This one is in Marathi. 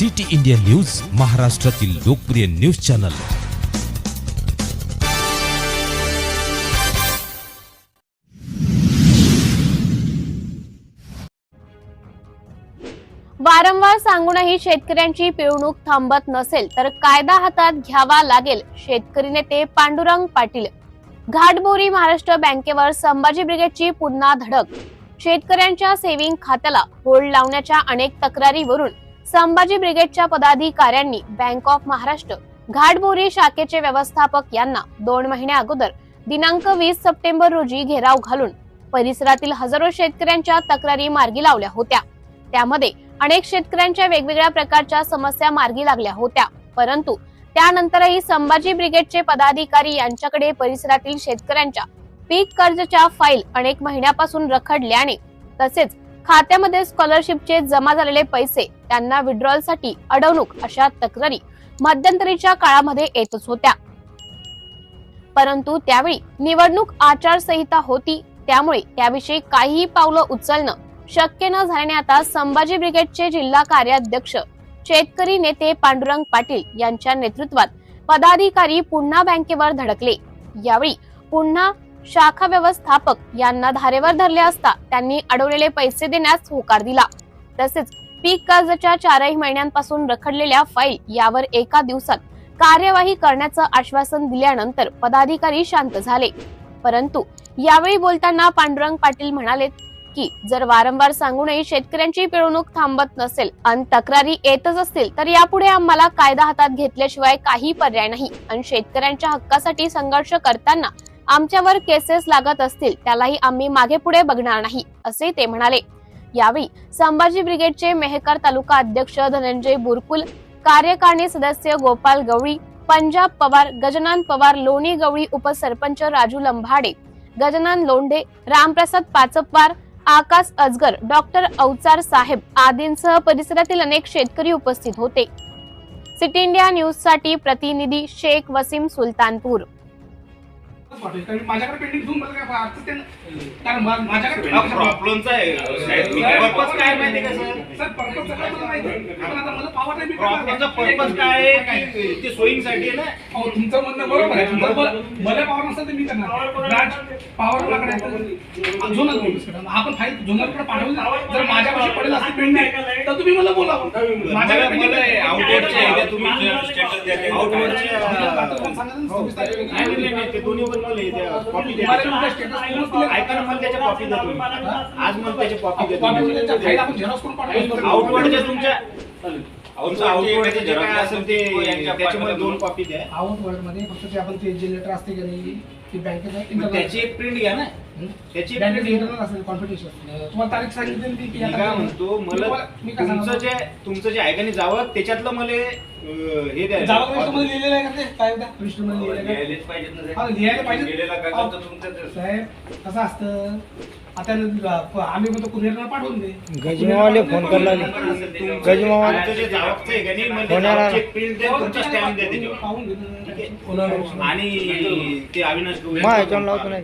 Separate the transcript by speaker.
Speaker 1: सिटी इंडिया न्यूज महाराष्ट्रातील लोकप्रिय न्यूज चॅनल.
Speaker 2: वारंवार सांगूनही शेतकऱ्यांची पिळवणूक थांबत नसेल तर कायदा हातात घ्यावा लागेल शेतकरी नेते पांडुरंग पाटील. घाटबोरी महाराष्ट्र बँकेवर संभाजी ब्रिगेडची पुन्हा धडक. शेतकऱ्यांच्या सेव्हिंग खात्याला होल्ड लावण्याच्या अनेक तक्रारीवरून संभाजी ब्रिगेडच्या पदाधिकाऱ्यांनी बँक ऑफ महाराष्ट्र घाटबोरी शाखेचे व्यवस्थापक यांना दोन महिन्या अगोदर दिनांक वीस सप्टेंबर रोजी घेराव घालून परिसरातील हजारो शेतकऱ्यांच्या तक्रारी मार्गी लावल्या होत्या. त्यामध्ये अनेक शेतकऱ्यांच्या वेगवेगळ्या प्रकारच्या समस्या मार्गी लागल्या होत्या. परंतु त्यानंतरही संभाजी ब्रिगेडचे पदाधिकारी यांच्याकडे परिसरातील शेतकऱ्यांच्या पीक कर्जच्या फाईल अनेक महिन्यापासून रखडल्याने तसेच खात्यामध्ये स्कॉलरशिपचे जमा झालेले पैसे त्यांना withdrawal साठी अडवणूक अशा तक्रारी मध्यंतरीच्या काळामध्ये येतच होत्या. परंतु त्यावेळी निवडणूक आचारसंहिता होती त्यामुळे त्याविषयी काहीही पावलं उचलणं शक्य न झाल्याने आता संभाजी ब्रिगेडचे जिल्हा कार्याध्यक्ष शेतकरी नेते पांडुरंग पाटील यांच्या नेतृत्वात पदाधिकारी पुन्हा बँकेवर धडकले. यावेळी पुन्हा शाखा व्यवस्थापक यांना धारेवर धरले असता त्यांनी अडवलेले पैसे देण्यास होकार दिला. तसेच पीक कर्जाच्या चारही महिन्यांपासून रखडलेल्या फाईल यावर एका दिवसात कार्यवाही करण्याचं आश्वासन दिल्यानंतर पदाधिकारी शांत झाले. परंतु यावेळी बोलताना पांडुरंग पाटील म्हणाले की जर वारंवार सांगूनही शेतकऱ्यांची पिळवणूक थांबत नसेल आणि तक्रारी येतच असतील तर यापुढे आम्हाला कायदा हातात घेतल्याशिवाय काही पर्याय नाही. आणि शेतकऱ्यांच्या हक्कासाठी संघर्ष करताना आमच्यावर केसेस लागत असतील त्यालाही आम्ही मागे पुढे बघणार नाही असे ते म्हणाले. यावेळी संभाजी ब्रिगेडचे मेहकर तालुका अध्यक्ष धनंजय बुरकुल कार्यकारिणी सदस्य गोपाल गवळी पंजाब पवार गजनान पवार लोणी गवळी उपसरपंच राजू लंभाडे गजनान लोंढे रामप्रसाद पाचपवार आकाश अजगर डॉक्टर अवचार साहेब आदींसह परिसरातील अनेक शेतकरी उपस्थित होते. सिटी इंडिया न्यूजसाठी प्रतिनिधी शेख वसीम सुलतानपूर.
Speaker 3: पाठवेल. कारण माझ्याकडे पेंडिंग घेऊन मला काय अर्थ ते. कारण मा- माझ्याकडे pending-
Speaker 4: प्रॉब्लेमचा आहे साहेब मी पर्पज काय माहिती का सर
Speaker 3: सर purpose सगळं मला माहिती आहे. पण आता
Speaker 4: पर्पज काय आहे? की ते सोयींसाठी आहे ना?
Speaker 3: अहो, तुमचं म्हणणं बरोबर आहे. तुमचं बरं- मला पॉवर नसेल तर मी करणार. ब्रांच झोनल आपण फाईल झोनलकडे पाठवली जर माझ्यापाशी पडेल असते पेंडिंग तर तुम्ही मला बोला. माझ्याकडे
Speaker 4: मला
Speaker 3: pending
Speaker 4: मला
Speaker 3: आहे.
Speaker 4: आउटवर्डचे आहे का तुम्ही स्टेटस द्या. आउटवर्डचे नाही नाही, नाही नाही, ते दोन्ही पण मला हे द्या कॉपी द्या.
Speaker 3: तुम्हाला तुमचा status पूर्ण दिला.
Speaker 4: ऐका ना मला त्याच्या कॉपी द्या तुम्ही. आज मला त्याची कॉपी द्या तुम्ही.
Speaker 3: त्याच्या फाईल आपण झेरॉक्स करून पाठवू.
Speaker 4: आउटवर्डच्या तुमच्या तुमचं आउटवर्डचे जे काय असेल ते त्याच्यामध्ये दोन कॉपी द्या
Speaker 5: आउट वर्डमध्ये फक्त ते आपण ते जे लेटर असते की नाही ते बँकेचा
Speaker 4: मग त्याची एक प्रिंट घ्या ना त्याची एक print घ्या.
Speaker 5: इंटरनल असेल कॉम्पिटिशन
Speaker 3: तुम्हाला तारीख सांगितली की
Speaker 4: मी
Speaker 3: आता-
Speaker 4: काय म्हणतो मला
Speaker 3: तुम्हाला- मी काय
Speaker 4: तुमचं
Speaker 3: सांगतो?
Speaker 4: जे तुमचं जे ऐकाने जावं त्याच्यातलं मला अं, हे द्या
Speaker 3: जावा मध्ये लिहिलेलं आहे का ते काय द्या
Speaker 5: रजिस्टरमध्ये लिहिलेलं आहे.
Speaker 4: लिहायलाच पाहिजेत ना
Speaker 3: हा,
Speaker 4: साहेब.
Speaker 3: लिहायला पाहिजे.
Speaker 4: लिहिलेला कागद तर तुमच्याच आहे.
Speaker 3: साहेब कसं असतं आता आम्ही म्हणतो कुरिअरला पाठवून दे.
Speaker 6: गजमावाले फोन करायला लागले. गजमावा-
Speaker 4: तुमचं जे जावकचं आहे. का नाही, तुमचा स्टॅम्प त्याच्यावर
Speaker 3: पाहून घे.
Speaker 4: आणि ते अविनाश
Speaker 6: मा याच्यावर लावतो नाही.